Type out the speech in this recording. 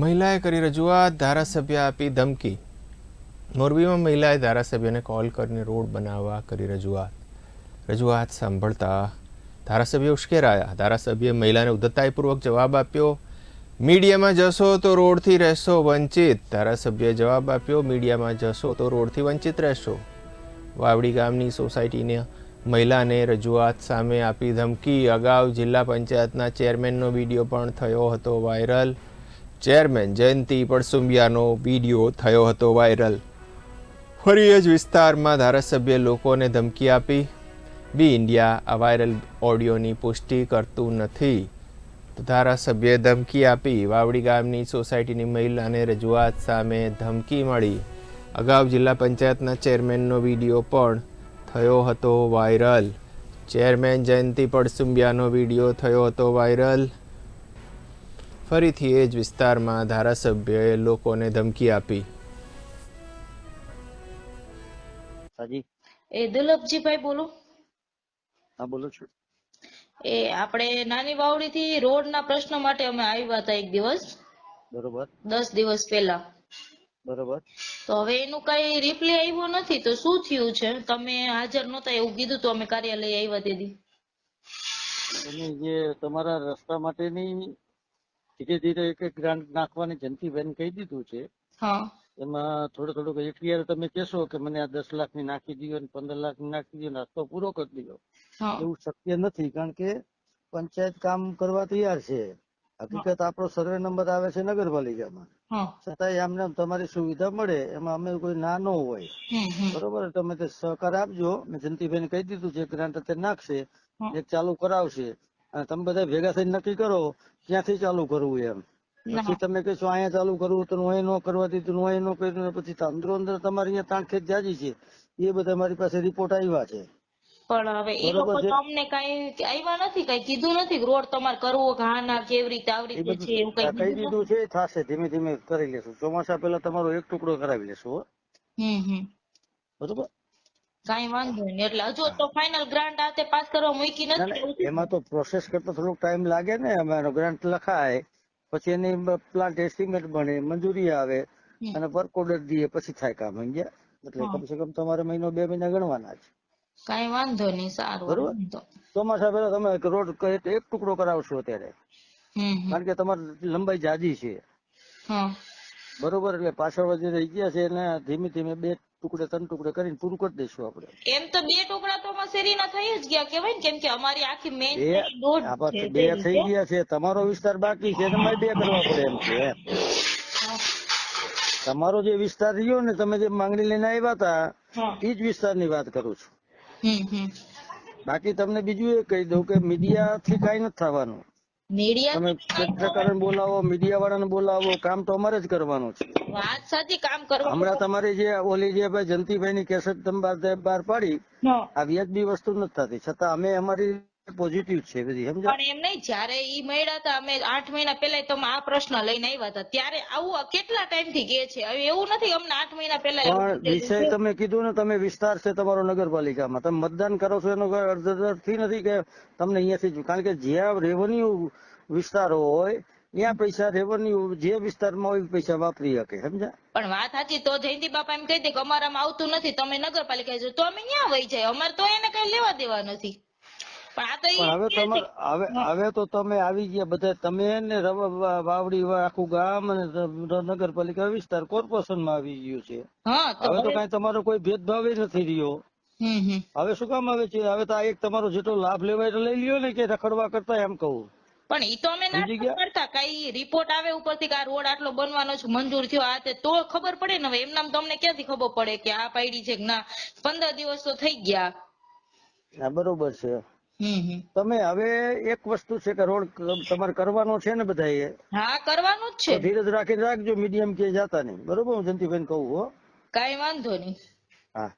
મહિલાએ કરી રજૂઆત, ધારાસભ્ય આપી ધમકી. મોરબીમાં મહિલાએ ધારાસભ્યને કોલ કરીને રોડ બનાવવા કરી રજૂઆત. રજૂઆત સાંભળતા ધારાસભ્ય ઉશ્કેરાયા. ધારાસભ્યએ મહિલાને ઉદ્ધતાઈપૂર્વક જવાબ આપ્યો, મીડિયામાં જશો તો રોડથી રહેશો વંચિત. ધારાસભ્યએ જવાબ આપ્યો, મીડિયામાં જશો તો રોડથી વંચિત રહેશો. વાવડી ગામની સોસાયટીને મહિલાને રજૂઆત સામે આપી ધમકી. અગાઉ જિલ્લા પંચાયતના ચેરમેનનો વીડિયો પણ થયો હતો વાયરલ. ચેરમેન જયંતિ પડસુંબિયાનો વીડિયો થયો હતો વાયરલ. ફરી જ વિસ્તારમાં ધારાસભ્ય લોકોને ધમકી આપી. બી ઇન્ડિયા આ વાયરલ ઓડિયોની પુષ્ટિ કરતું નથી. તો ધારાસભ્યએ ધમકી આપી. વાવડી ગામની સોસાયટીની મહિલાને રજૂઆત સામે ધમકી મળી. અગાઉ જિલ્લા પંચાયતના ચેરમેનનો વીડિયો પણ થયો હતો વાયરલ. ચેરમેન જયંતિ પડસુંબિયાનો વીડિયો થયો હતો વાયરલ. ફરીથી એ જ વિસ્તારમાં ધારાસભ્યએ લોકોને ધમકી આપી. હાજી એ દુર્લભજીભાઈ બોલું. હા બોલો છું. એ આપણે નાની વાવડી થી રોડ ના પ્રશ્ન માટે અમે આવ્યા હતા એક દિવસ. બરોબર. દસ દિવસ પહેલા. બરોબર. તો હવે એનું કઈ રિપ્લાય આવ્યો નથી તો શું થયું છે? તમે હાજર નહોતા એવું કીધું તો અમે કાર્યાલય આવ્યા તેથી. તમે જે તમારા રસ્તા માટેની ધીરે ધીરે એક એક ગ્રાન્ટ નાખવાની જંતીબેન કહી દીધું છે એમાં થોડું થોડુંક એકવાર તમે કહેશો કે મને આ દસ લાખની નાખી દો ને પંદર લાખની નાખી દો ને રસ્તો પૂરો કરી દો એવું શક્ય નથી કારણ કે પંચાયત કામ કરવા તૈયાર છે. હકીકત આપણો સર્વે નંબર આવે છે નગરપાલિકામાં. છતાંય આમને આમ તમારી સુવિધા મળે એમાં અમે કોઈ ના ન હોય. બરોબર તમે તે સહકાર આપજો. મેં જંતીબેન કહી દીધું છે ગ્રાન્ટ અત્યારે નાખશે એક ચાલુ કરાવશે. અને તમે બધા ભેગા થઈને નક્કી કરો ક્યાંથી ચાલુ કરવું એમ. પછી તમે કહેશો અહીંયા ચાલુ કરવું તો હું અહીં ન કરવા દીધું હું ન કર્યું પછી અંદરો અંદર તમારી અહીંયા તાંખેત જાજી છે એ બધા મારી પાસે રિપોર્ટ આવ્યા છે પણ હવે એ લોકો છે. તો અમને કઈ આવ્યા નથી કઈ કીધું નથી રોડ તમારે કરવો ઘાના કેવી રીતે આવી રીતે છે એવું કઈ કહી દીધું છે થશે ધીમે ધીમે કરી લેશું ચોમાસા પહેલા તમારો એક ટુકડો કરાવી લેશું હો. હમ હમ બરોબર કઈ વાંધો નહીં. એટલે હજુ તો ફાઇનલ ગ્રાન્ટ આતે પાસ કરવા મૂકી નથી? એમાં તો પ્રોસેસ કરતા થોડોક ટાઈમ લાગે ને. અમારો ગ્રાન્ટ લખાય પછી એની પ્લાન્ટ એસ્ટિમેટ બને મંજૂરી આવે અને વર્ક ઓર્ડર દઈએ પછી થાય કામ સમજ્યા? એટલે કમસે કમ તમારે મહિનો બે મહિના ગણવાના છે. કઈ વાંધો નહીં સારું બરોબર. ચોમાસા પેલા તમે રોડ એક ટુકડો કરાવશો અત્યારે. કારણ કે તમારી લંબાઈ જાજી છે. બરોબર એટલે પાછળ જે રહી ગયા છે એને ધીમે ધીમે બે ટુકડે ત્રણ ટુકડે કરીને પૂરું કરી દઈશું આપણે. એમ તો બે ટુકડા તો અમારા શેરીના થઈ જ ગયા કેવાય ને કેમ કે અમારી આખી મેઇન બે બે થઈ ગયા છે. તમારો વિસ્તાર બાકી છે તમારે બે કરવા પડે એમ છે. તમારો જે વિસ્તાર રહ્યો ને તમે જે માંગણી લઈને આવ્યા હતા એ જ વિસ્તારની વાત કરું છું. બાકી તમને બીજું એ કહી દઉં કે મીડિયા થી કઈ નથી થવાનું. તમે પત્રકારોને બોલાવો મીડિયા વાળાને બોલાવો કામ તો અમારે જ કરવાનું છે. વાત સાચી કામ કરવા હમણાં તમારી જે ઓલી જે ભાઈ જંતીભાઈ ની કેસેટ તમે બહાર બહાર પાડી આ વ્યાજબી વસ્તુ નથી થતી. છતાં અમે અમારી પોઝિટિવ છે બધી સમજો પણ એમ નહીં જ્યારે ઈ મળ્યા હતા અમે આઠ મહિના પહેલા તો આ પ્રશ્ન લઈને આવ્યા હતા. ત્યારે આવું કેટલા ટાઈમથી કે છે? હવે એવું નથી અમને આઠ મહિના પહેલા પણ વિષય તમે કીધું ને તમે વિસ્તાર છે તમારો નગરપાલિકામાં. તમે મતદાન કરો છો એનો કોઈ અર્થ નથી કે તમને અહીંયાથી કારણ કે જ્યાં રેવન્યુ વિસ્તારો હોય ત્યાં પૈસા રેવન્યુ જે વિસ્તારમાં હોય પૈસા વાપરી શકે સમજા પણ વાત સાચી તો જયંતિ બાપા એમ કહી દે કે અમારામાં આવતું નથી તમે નગરપાલિકા જો તો અમે ક્યાં વહી જાય. અમારે તો એને કઈ લેવા દેવા નથી. પણ આ તો હવે કહે હવે હવે તો તમે આવી ગયા બધા. તમે ને વાવડી આખું ગામ અને નગરપાલિકા વિસ્તાર કોર્પોરેશનમાં આવી ગયું છે. હવે તો કઈ તમારો કોઈ ભેદભાવ નથી રહ્યો. હવે શું કામ આવે છે? હવે તો આ એક તમારો જેટલો લાભ લેવાય તો લઈ લ્યો ને કે રખડવા કરતા એમ કહું. પણ એ તો અમે ના? કરતા. કઈ રિપોર્ટ આવે ઉપરથી કે આ રોડ આટલો બનવાનો છે મંજૂર થયો આ તે તો ખબર પડે ને હવે. એમનામ તમને ક્યાંથી ખબર પડે કે આ પાડી છે કે ના? પંદર દિવસ તો થઈ ગયા. હા બરોબર છે. તમે હવે એક વસ્તુ છે કે રોડ તમારે કરવાનો છે ને બધાએ? હા કરવાનું જ છે. ધીરજ રાખીને રાખજો મીડિયમ કે જાતા નહીં. બરોબર હું જંતીબેન કહું હો. કઈ વાંધો નહીં. હા.